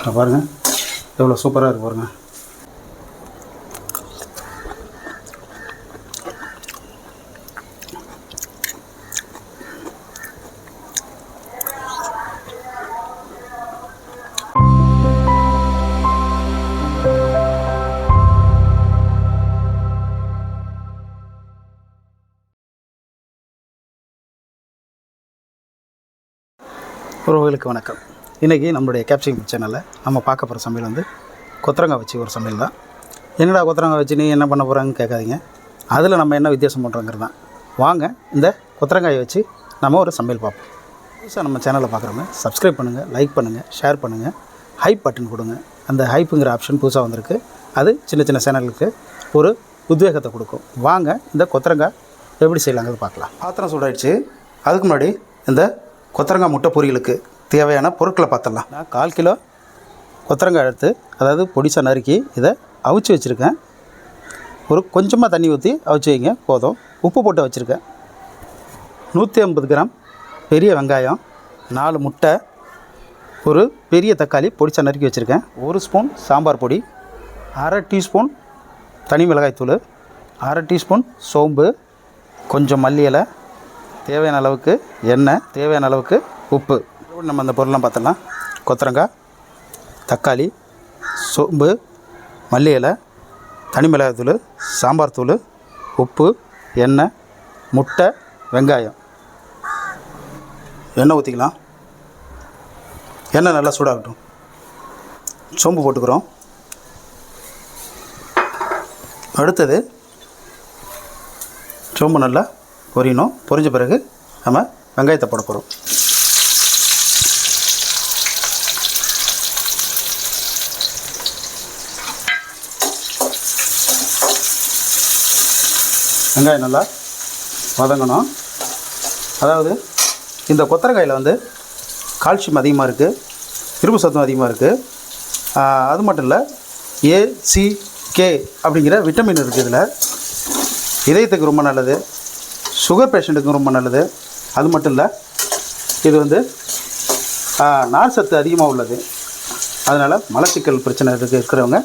இங்க பாருங்க. எவ்வளோ சூப்பராக இருக்கு பாருங்க. உறவுகளுக்கு வணக்கம். இன்றைக்கி நம்மளுடைய கேப்சிங் சேனலில் நம்ம பார்க்க போகிற சமையல் வந்து கொத்தரங்காய் வச்சு ஒரு சமையல் தான். என்னடா கொத்தரங்காய் வச்சு நீ என்ன பண்ண போகிறாங்கன்னு கேட்காதீங்க. அதில் நம்ம என்ன வித்தியாசம் பண்ணுறோங்கிறது தான். வாங்க இந்த கொத்தரங்காயை வச்சு நம்ம ஒரு சமையல் பார்ப்போம். புதுசாக நம்ம சேனலில் பார்க்குறவங்க சப்ஸ்கிரைப் பண்ணுங்கள் லைக் பண்ணுங்கள் ஷேர் பண்ணுங்கள் ஹைப் பட்டன் கொடுங்க. அந்த ஹைப்புங்கிற ஆப்ஷன் புதுசாக வந்திருக்கு. அது சின்ன சின்ன சேனலுக்கு ஒரு உத்வேகத்தை கொடுக்கும். வாங்க இந்த கொத்தரங்காய் எப்படி செய்யலாங்கிறது பார்க்கலாம். பாத்திரம் சூடாயிடுச்சு. அதுக்கு முன்னாடி இந்த கொத்தரங்காய் முட்டை பொரியலுக்கு தேவையான பொருட்களை பார்த்துடலாம். நான் கால் கிலோ கொத்தரங்காய் எடுத்து அதாவது பொடிசாக நறுக்கி இதை அவிச்சு வச்சுருக்கேன். ஒரு கொஞ்சமாக தண்ணி ஊற்றி அவிச்சு வைங்க போதும். உப்பு போட்டு வச்சுருக்கேன். நூற்றி ஐம்பது கிராம் பெரிய வெங்காயம் நாலு முட்டை ஒரு பெரிய தக்காளி பொடிச்சா நறுக்கி வச்சுருக்கேன். ஒரு ஸ்பூன் சாம்பார் பொடி அரை டீஸ்பூன் தனி மிளகாய்த்தூள் அரை டீஸ்பூன் சோம்பு கொஞ்சம் மல்லி இலை தேவையான அளவுக்கு எண்ணெய் தேவையான அளவுக்கு உப்பு. நம்ம அந்த பொருள்லாம் பார்த்துடலாம். கொத்தரங்காய் தக்காளி சோம்பு மல்லி இலை தனி மிளகாய்த்தூள் சாம்பார் தூள் உப்பு எண்ணெய் முட்டை வெங்காயம். எண்ணெய் ஊற்றிக்கலாம். எண்ணெய் நல்லா சூடாகட்டும். சோம்பு போட்டுக்கிறோம். அடுத்தது சோம்பு நல்லா பொரியணும். பொரிஞ்ச பிறகு நம்ம வெங்காயத்தை போட போகிறோம் வெங்காயம் நல்லா வதங்கணும். அதாவது இந்த கொத்தரங்காயில் வந்து கால்சியம் அதிகமாக இருக்குது இரும்பு சத்தம் அதிகமாக இருக்குது அது மட்டும் இல்லை ஏ சி கே அப்படிங்கிற விட்டமின் இருக்குது இதில். இதயத்துக்கு ரொம்ப நல்லது சுகர் பேஷண்ட்டுக்கு ரொம்ப நல்லது. அது மட்டும் இல்லை இது வந்து நார் சத்து அதிகமாக உள்ளது. அதனால் மலச்சிக்கல் பிரச்சனை இருக்கு இருக்கிறவங்க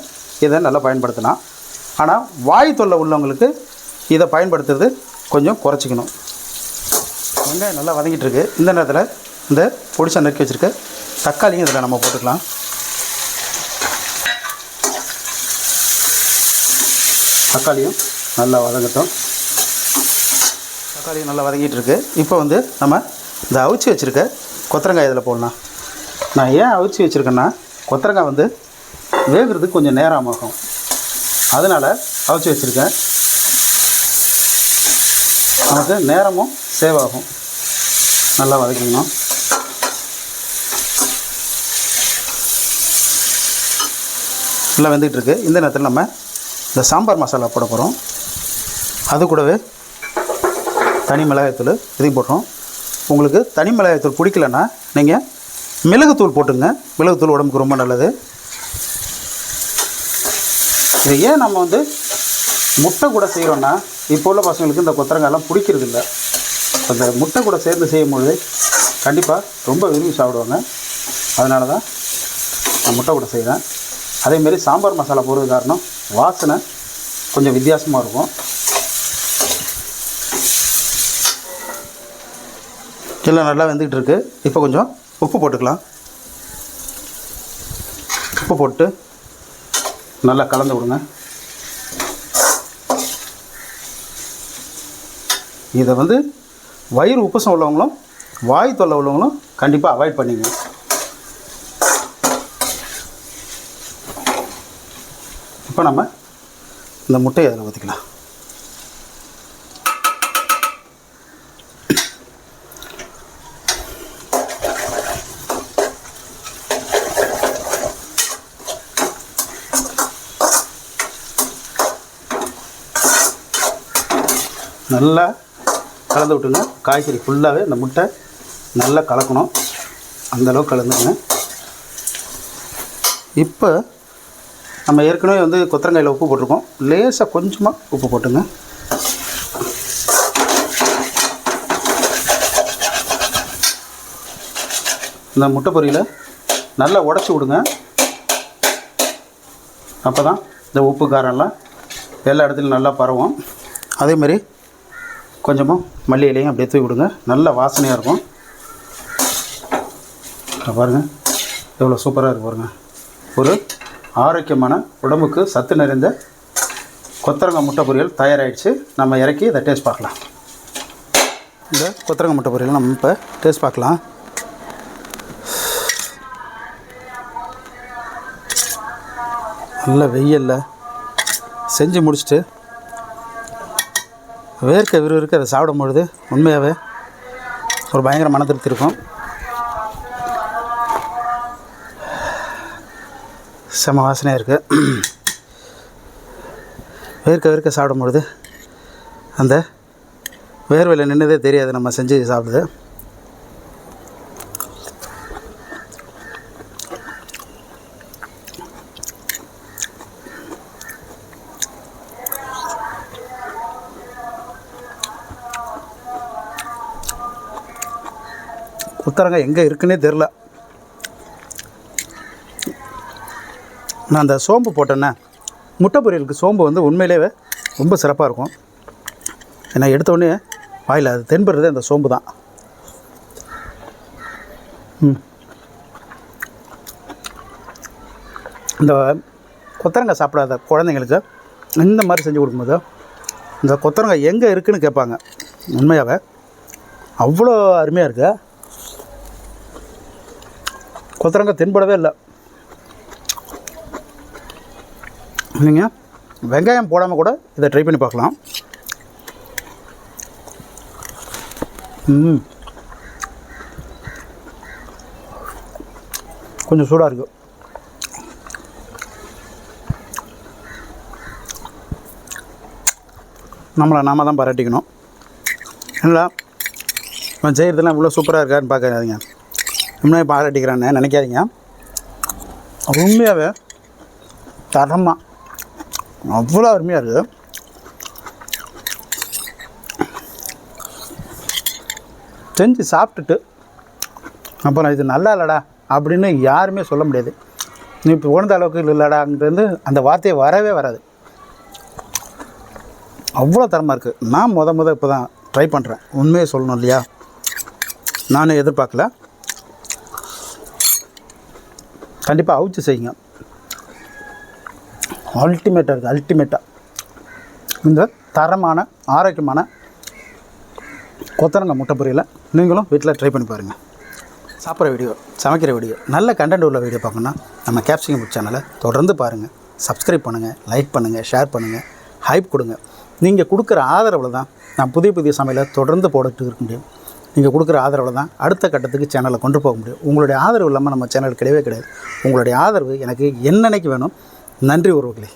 இதை நல்லா பயன்படுத்தலாம். ஆனால் வாய் தொல்லை உள்ளவங்களுக்கு இதை பயன்படுத்துறது கொஞ்சம் குறைச்சிக்கணும். வெங்காயம் நல்லா வதங்கிட்டு இருக்கு இந்த நேரத்தில் இந்த பொடிச்சா நறுக்கி வச்சுருக்க தக்காளியும் இதில் நம்ம போட்டுக்கலாம். தக்காளியும் நல்லா வதங்கட்டும். தக்காளியும் நல்லா வதங்கிட்டு இருக்கு இப்போ வந்து நம்ம இந்த அவிச்சு வச்சுருக்க கொத்தரங்காய் இதில் போடலாம். நான் ஏன் அவிச்சு வச்சுருக்கேன்னா கொத்தரங்காய் வந்து வேகிறதுக்கு கொஞ்சம் நேரம் ஆகும். அதனால் அவிச்சு வச்சுருக்கேன். நமக்கு நேரமும் சேவ் ஆகும் நல்லா வதக்கிக்கணும். நல்லா வெந்துகிட்ருக்கு இந்த நேரத்தில் நம்ம இந்த சாம்பார் மசாலா போட போகிறோம் அது கூடவே தனி மிளகாய்த்தூள் இதையும் போடுறோம். உங்களுக்கு தனி மிளகாய்த்தூள் பிடிக்கலன்னா நீங்கள் மிளகுத்தூள் போட்டுங்க. மிளகுத்தூள் உடம்புக்கு ரொம்ப நல்லது. இது ஏன் நம்ம வந்து முட்டை கூட செய்கிறோன்னா இப்போ உள்ள பசங்களுக்கு இந்த கொத்தரங்காயெல்லாம் பிடிக்கிறது இல்லை அந்த முட்டை கூட சேர்ந்து செய்யும்பொழுது கண்டிப்பாக ரொம்ப விரும்பி சாப்பிடுவாங்க. அதனால தான் நான் முட்டை கூட செய்கிறேன் அதேமாரி சாம்பார் மசாலா போடுறது காரணம் வாசனை கொஞ்சம் வித்தியாசமாக இருக்கும். எல்லாம் நல்லா வெந்துக்கிட்டு இருக்குது இப்போ கொஞ்சம் உப்பு போட்டுக்கலாம். உப்பு போட்டு நல்லா கலந்து விடுங்க. இதை வந்து வயிறு உப்புசம் உள்ளவங்களும் வாய் தொல்லை உள்ளவங்களும் கண்டிப்பாக அவாய்ட் பண்ணிங்க. இப்போ நம்ம இந்த முட்டையை அதில் ஊற்றிக்கலாம் நல்லா கலந்து விட்டுங்க. காய்கறி ஃபுல்லாகவே இந்த முட்டை நல்லா கலக்கணும். அந்தளவுக்கு கலந்துங்க இப்போ நம்ம ஏற்கனவே வந்து கொத்தரங்காயில் உப்பு போட்டிருக்கோம். லேசாக கொஞ்சமாக உப்பு போட்டுங்க. இந்த முட்டை பொரியில் நல்லா உடச்சி விடுங்க. அப்போ தான் இந்த உப்பு காரம்லாம் எல்லா இடத்துலையும் நல்லா பரவும். அதே மாதிரி கொஞ்சமாக மல்லி இலையும் அப்படியே தூவி விடுங்க. நல்ல வாசனையாக இருக்கும். பாருங்கள் எவ்வளோ சூப்பராக இருக்கு பாருங்கள் ஒரு ஆரோக்கியமான உடம்புக்கு சத்து நிறைந்த கொத்தரங்காய் முட்டை பொரியல் தயாராகிடுச்சு நம்ம இறக்கி இதை டேஸ்ட் பார்க்கலாம். இந்த கொத்தரங்காய் முட்டை பொரியல் நம்ம இப்போ டேஸ்ட் பார்க்கலாம். நல்ல வெயில்ல செஞ்சு முடிச்சுட்டு வேர்க்க விறுவிறுக்க அதை சாப்பிடும் பொழுது உண்மையாகவே ஒரு பயங்கர மன திருப்தி இருக்கும். செம வாசனையாக இருக்குது வேர்க்க வேர்க்க சாப்பிடும் பொழுது அந்த வேர்வையில் நின்றதே தெரியாது நம்ம செஞ்சு சாப்பிடுது குத்தரங்காய் எங்கே இருக்குன்னே தெரில நான் அந்த சோம்பு போட்டேன்னே முட்டை பொரியலுக்கு சோம்பு வந்து உண்மையிலேயே ரொம்ப சிறப்பாக இருக்கும். ஏன்னா எடுத்தோடனே வாயில் அது தென்படுறது அந்த சோம்பு தான். இந்த கொத்தரங்காய் சாப்பிடாத குழந்தைங்களுக்கு இந்த மாதிரி செஞ்சு கொடுக்கும்போது இந்த கொத்தரங்காய் எங்கே இருக்குன்னு கேட்பாங்க. உண்மையாகவே அவ்வளோ அருமையாக இருக்குது கொத்தரங்காய் தென்படவே இல்லை. நீங்கள் வெங்காயம் போடாமல் கூட இதை ட்ரை பண்ணி பார்க்கலாம். கொஞ்சம் சூடாக இருக்குது நம்மளை நாம தான் பாராட்டிக்கணும். இல்லை செய்கிறதுலாம் இவ்வளோ சூப்பராக இருக்கான்னு பார்க்காதீங்க. முன்னாடி பாராட்டிக்கிறான்னு நினைக்காதீங்க. உண்மையாகவே தரமாக அவ்வளோ அருமையாக இருக்குது செஞ்சு சாப்பிட்டுட்டு அப்புறம் இது நல்லா இல்லைடா அப்படின்னு யாருமே சொல்ல முடியாது. நீ இப்போ உணர்ந்த அளவுக்கு இல்லைடாங்கிறது அந்த வார்த்தையை வரவே வராது. அவ்வளோ தரமாக இருக்குது நான் முத முத இப்போ தான் ட்ரை பண்ணுறேன் உண்மையை சொல்லணும் இல்லையா? நானும் எதிர்பார்க்கல. கண்டிப்பாக அவிச்சு செய்யுங்க. அல்டிமேட்டாக இருக்குது அல்டிமேட்டாக இந்த தரமான ஆரோக்கியமான கொத்தரங்க முட்டை பொரியலை நீங்களும் வீட்டில் ட்ரை பண்ணி பாருங்கள் சாப்பிட்ற வீடியோ சமைக்கிற வீடியோ நல்ல கண்டென்ட் உள்ள வீடியோ பார்க்கணுன்னா நம்ம கேப்சிங் புக் சேனலை தொடர்ந்து பாருங்கள் சப்ஸ்கிரைப் பண்ணுங்கள் லைக் பண்ணுங்கள் ஷேர் பண்ணுங்கள் ஹைப் கொடுங்க. நீங்கள் கொடுக்குற ஆதரவில் தான் நான் புதிய புதிய சமையலை தொடர்ந்து போட்டுட்டு இருக்க முடியும். நீங்கள் கொடுக்குற ஆதரவில் தான் அடுத்த கட்டத்துக்கு சேனலை கொண்டு போக முடியும். உங்களுடைய ஆதரவு இல்லாமல் நம்ம சேனல் கிடையவே கிடையாது. உங்களுடைய ஆதரவு எனக்கு என்னன்னைக்கு வேணும்? நன்றி உறவுகளே.